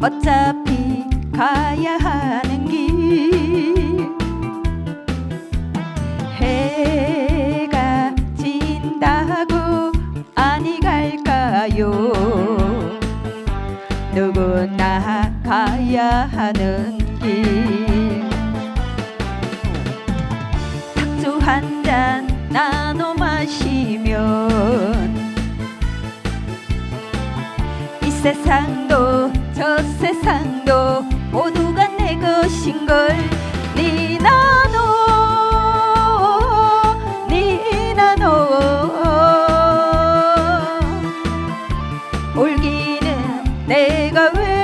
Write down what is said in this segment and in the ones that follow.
어차피 가야 하는 길. 해가 진다고 아니 갈까요? 누구나 가야 하는 길. 탁주 한 잔 나눠 마시면 이 세상도 저 세상도 모두가 내 것인걸. 네 나노 네 나노 울기는 내가 왜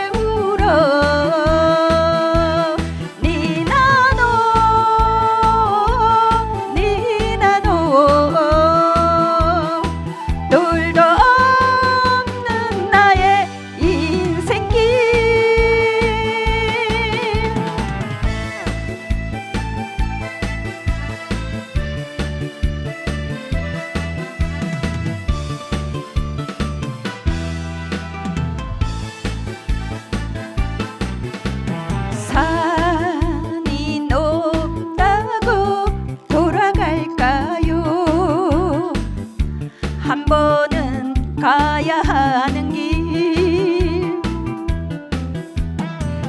한 번은 가야 하는 길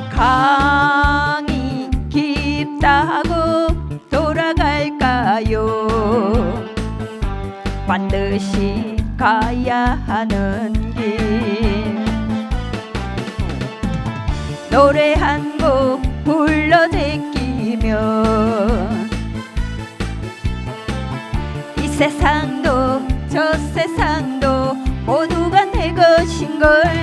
강이 깊다고 돌아갈까요? 반드시 가야 하는 길 노래 한 곡 불러 제끼면 이 세상도 저 세상도 모두가 내 것인걸